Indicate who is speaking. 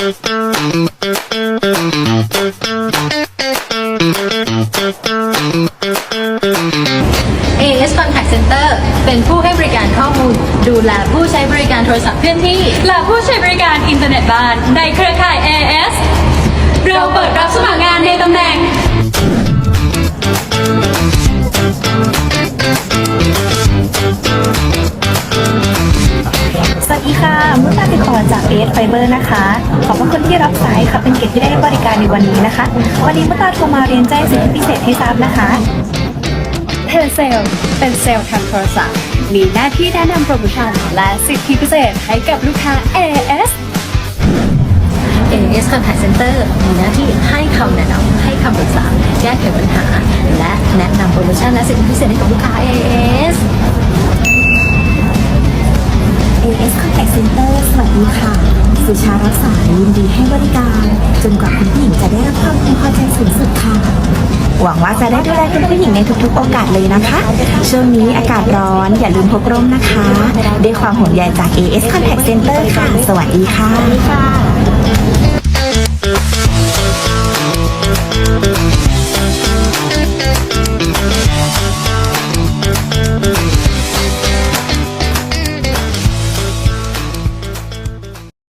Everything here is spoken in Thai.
Speaker 1: AS Contact Center เป็นผู้ให้บริการข้อมูล ดูแลผู้ใช้บริการโทรศัพท์เคลื่อนที่
Speaker 2: และผู้ใช้บริการอินเทอร์เน็ตบ้านในเครือข่าย มุต
Speaker 3: ตาติคอจากเอสไฟเบอร์นะคะ ขอบพระคุณที่รับสายค่ะ เป็นเกียรติที่ได้ให้บริการในวันนี้นะคะ วันนี้มุตตาโทรมาเรียนแจ้งสิทธิพิเศษให้ทราบนะคะ
Speaker 2: เทเลเซลเป็นเซลล์ทางโทรศัพท์ มีหน้าที่แนะนำโปรโมชั่นและสิทธิพิเศษให้กับลูกค้า AS
Speaker 1: AS Contact Center มีหน้าที่ให้คำแนะนำให้คำปรึกษา แก้ไขปัญหา และแนะนำโปรโมชั่นและสิทธิพิเศษให้กับลูกค้า AS
Speaker 3: AS ดีค่ะ สุชารักษายินดีให้บริการจนกว่าคุณผู้หญิงจะได้รับความพึงพอใจสูงสุดค่ะ หวังว่าจะได้ดูแลคุณผู้หญิงในทุกๆ โอกาสเลยนะคะ ช่วงนี้อากาศร้อนอย่าลืมพกร่มนะคะ ด้วยความห่วงใยจาก AS Contact Center ค่ะ สวัสดีค่ะ